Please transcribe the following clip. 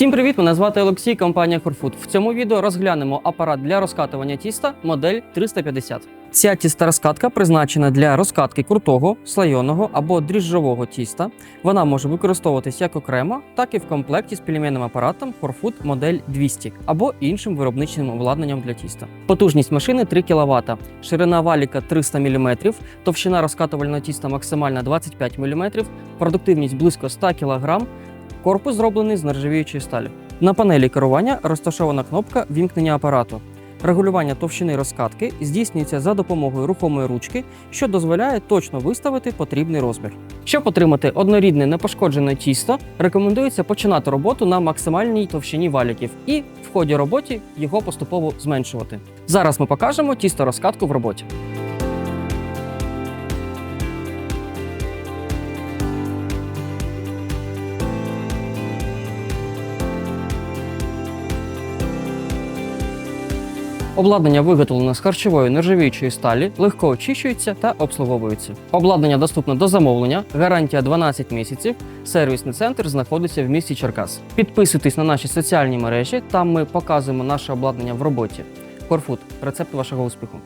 Всім привіт! Мене звати Олексій, компанія Corfood. В цьому відео розглянемо апарат для розкатування тіста модель 350. Ця тісторозкатка призначена для розкатки крутого, слайоного або дріжджового тіста. Вона може використовуватись як окремо, так і в комплекті з пельменним апаратом Corfood модель 200 або іншим виробничим обладнанням для тіста. Потужність машини 3 кВт, ширина валіка 300 мм, товщина розкатувального тіста максимальна 25 мм, продуктивність близько 100 кг, Корпус зроблений з нержавіючої сталі. На панелі керування розташована кнопка вімкнення апарату. Регулювання товщини розкатки здійснюється за допомогою рухомої ручки, що дозволяє точно виставити потрібний розмір. Щоб отримати однорідне непошкоджене тісто, рекомендується починати роботу на максимальній товщині валіків і в ході роботи його поступово зменшувати. Зараз ми покажемо тісто розкатку в роботі. Обладнання виготовлено з харчової нержавіючої сталі, легко очищується та обслуговується. Обладнання доступне до замовлення, гарантія 12 місяців. Сервісний центр знаходиться в місті Черкас. Підписуйтесь на наші соціальні мережі, там ми показуємо наше обладнання в роботі. Корфуд рецепт вашого успіху.